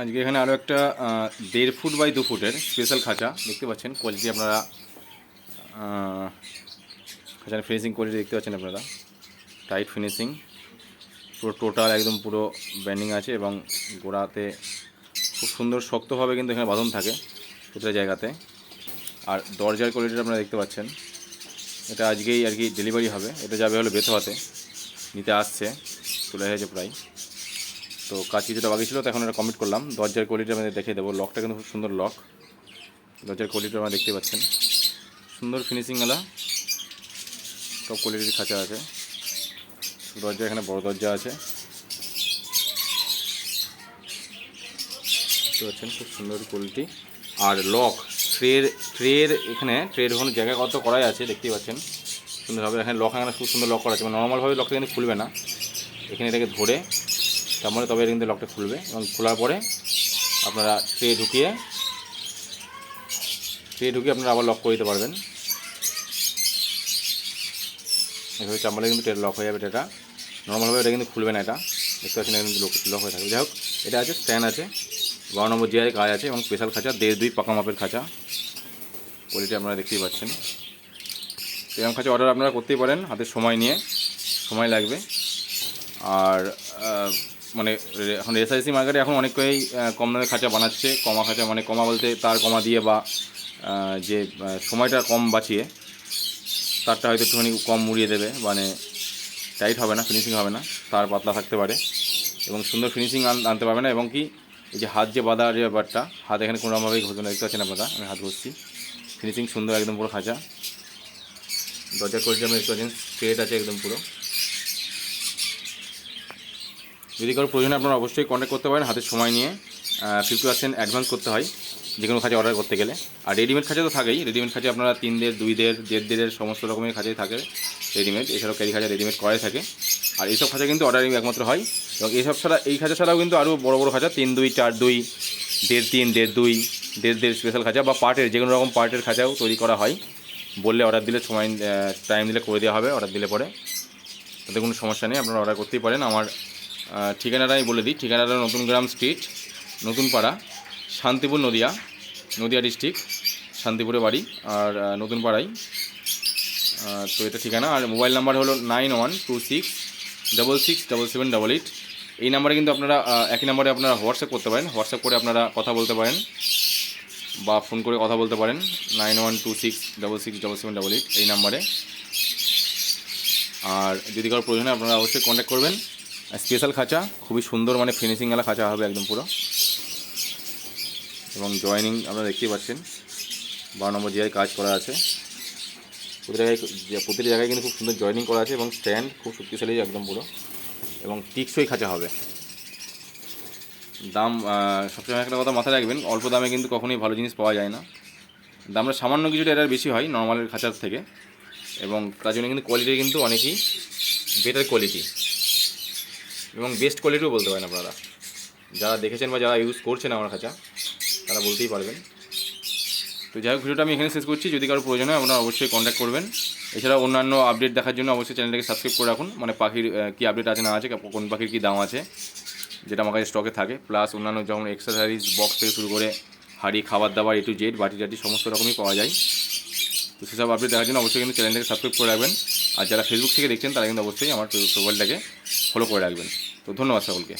আজকে এখানে আরও একটা দেড় ফুট বাই দু ফুটের স্পেশাল খাঁচা দেখতে পাচ্ছেন। কোয়ালিটি আপনারা খাঁচার ফিনিশিং কোয়ালিটি দেখতে পাচ্ছেন আপনারা। টাইট ফিনিশিং পুরো টোটাল একদম পুরো ব্যান্ডিং আছে এবং গোড়াতে খুব সুন্দর শক্তভাবে কিন্তু এখানে বাঁধন থাকে প্রতিটা জায়গাতে। আর দরজার কোয়ালিটিটা আপনারা দেখতে পাচ্ছেন। এটা আজকেই আর কি ডেলিভারি হবে। এটা যাবে হলো বেথোয়াতে। নিতে আসছে। চলে এসেছে প্রায়। তো কাজ কিছুটা বাকি ছিল, তো এখন এটা কমপ্লিট করলাম। দরজার কোয়ালিটি আমাদের দেখিয়ে দেবো। লকটা কিন্তু খুব সুন্দর লক দরজার কোয়ালিটি আমরা দেখতে পাচ্ছেন। সুন্দর ফিনিশিংওয়ালা সব কোয়ালিটির খাঁচা আছে। দরজা এখানে বড় দরজা আছে। দেখতে পাচ্ছেন খুব সুন্দর কোয়ালিটি আর লক ট্রের ট্রের এখানে ট্রের ওখানে জায়গা কত করাই আছে দেখতেই পাচ্ছেন। সুন্দরভাবে এখানে লক এখানে খুব সুন্দর লক করা আছে। মানে নর্মালভাবে লকটা কিন্তু খুলবে না। এখানে এটাকে ধরে তারপরে তবে এটা কিন্তু লকটা খুলবে এবং খোলার পরে আপনারা ট্রে ঢুকিয়ে ট্রে ঢুকিয়ে আপনারা আবার লক করে দিতে পারবেন। এভাবে চাপলে কিন্তু ট্রেড লক হয়ে যাবে এটা নর্মালভাবে এটা কিন্তু খুলবে না এটা। দেখতে পাচ্ছেন কিন্তু লক হয়ে থাকবে। যাই হোক, এটা আছে স্ট্যান্ড আছে। বারো নম্বর জিআই কাজ আছে এবং স্পেশাল খাঁচা, দেড় দুই পাকা মাপের খাঁচা। কোয়ালিটি আপনারা দেখতেই পাচ্ছেন। এরকম খাঁচা অর্ডার আপনারা করতেই পারেন হাতে সময় নিয়ে। সময় লাগবে। আর মানে এখন এসআইসি মার্কেটে এখন অনেকেই কম দামে খাঁচা বানাচ্ছে। কমা খাঁচা মানে কমা বলতে তার কমা দিয়ে বা যে সময়টা কম বাঁচিয়ে, তারটা হয়তো একটুখানি কম মুড়িয়ে দেবে। মানে টাইট হবে না ফিনিশিং হবে না, তার পাতলা থাকতে পারে। এবং সুন্দর ফিনিশিং আনতে পারবে না। এবং কি, এই যে হাত যে বাঁধা যে ব্যাপারটা, হাত এখানে কোনোরকমভাবেই ঘষবে না। দেখতে পাচ্ছেন আপনারা আমি হাত ঘষছি। ফিনিশিং সুন্দর একদম পুরো খাঁচা। দরজা আপনি দেখতে পাচ্ছেন স্ট্রেট আছে একদম পুরো। যদি কারও প্রয়োজন আপনারা অবশ্যই কন্ট্যাক্ট করতে পারেন হাতে সময় নিয়ে। ফিফটি পার্সেন্ট অ্যাডভান্স করতে হয়, যে কোনো খাঁচা অর্ডার করতে গেলে। আর রেডিমেড খাঁচা তো থাকেই। রেডিমেড খাঁচা আপনারা তিন দের দুই দের দেড় দেড়ের সমস্ত রকমের খাঁচাই থাকে রেডিমেড এছাড়াও ক্যারি খাঁচা রেডিমেড করাই থাকে। আর এইসব খাঁচা কিন্তু অর্ডারিং একমাত্র হয়। এবং এইসব ছাড়া, এই খাঁচা ছাড়াও কিন্তু আরও বড় বড় খাঁচা, তিন, দুই, চার, দুই, দেড়, তিন, দেড়, দুই, দেড় দেড় স্পেশাল খাঁচা বা পার্টের যে কোনো রকম পার্টের খাঁচাও তৈরি করা হয়। বললে অর্ডার দিলে সময় টাইম দিলে করে দেওয়া হবে অর্ডার দিলে পরে। তাতে কোনো সমস্যা নেই, আপনারা অর্ডার করতেই পারেন। আমার ঠিকানাটা আমি বলে দিই। ঠিকানাটা নতুন গ্রাম স্ট্রিট, নতুন পাড়া, শান্তিপুর নদিয়া নদিয়া ডিস্ট্রিক্ট শান্তিপুরে বাড়ি আর নতুন পাড়াই। তো এটা ঠিকানা। আর মোবাইল নাম্বার হলো nine one two six double six double seven double eight এই নাম্বারে কিন্তু আপনারা একই নাম্বারে আপনারা হোয়াটসঅ্যাপ করতে পারেন। হোয়াটসঅ্যাপ করে আপনারা কথা বলতে পারেন বা ফোন করে কথা বলতে পারেন। Nine one two six double six double seven double eight এই নাম্বারে আর যদি কারও প্রয়োজন হয়, আপনারা অবশ্যই কন্ট্যাক্ট করবেন। স্পেশাল খাঁচা, খুবই সুন্দর মানে ফিনিশিংওয়ালা খাঁচা হবে একদম পুরো। এবং জয়েনিং আপনারা দেখতেই পাচ্ছেন, বারো নম্বর জায়গায় কাজ করা আছে। প্রতি জায়গায় প্রতিটি জায়গায় কিন্তু খুব সুন্দর জয়েনিং করা আছে এবং স্ট্যান্ড খুব শক্তিশালী একদম পুরো। এবং টিকসই খাঁচা হবে। দাম সবসময় একটা কথা মাথায় রাখবেন, অল্প দামে কিন্তু কখনোই ভালো জিনিস পাওয়া যায় না। দামটা সামান্য কিছুটা এটার বেশি হয় নর্মালের খাঁচার থেকে। এবং তার জন্য কিন্তু কোয়ালিটি কিন্তু অনেকই বেটার কোয়ালিটি এবং বেস্ট কোয়ালিটিও বলতে পারেন আপনারা। যারা দেখেছেন বা যারা ইউজ করছেন আমার খাঁচা, তারা বলতেই পারবেন। তো যাই হোক, ভিডিওটা আমি এখানে শেষ করছি। যদি কারও প্রয়োজন হয় আপনারা অবশ্যই কন্ট্যাক্ট করবেন। এছাড়া অন্যান্য আপডেট দেখার জন্য অবশ্যই চ্যানেলটাকে সাবস্ক্রাইব করে রাখুন। মানে পাখির কী আপডেট আছে না আছে কোন পাখির কী দাম আছে, যেটা আমার কাছে স্টকে থাকে। প্লাস অন্যান্য যেমন এক্সারসাইজ বক্স থেকে শুরু করে হাড়ি খাবার দাবার এ টু জেড বাটি টাটি সমস্ত রকমই পাওয়া যায়। তো সেসব আপডেট দেখার জন্য অবশ্যই কিন্তু চ্যানেলটাকে সাবস্ক্রাইব করে রাখবেন। আর যারা ফেসবুক থেকে দেখছেন, তারা কিন্তু অবশ্যই আমার প্রোফাইলটাকে ফলো করে রাখবেন। তো ধন্যবাদ সকলকে।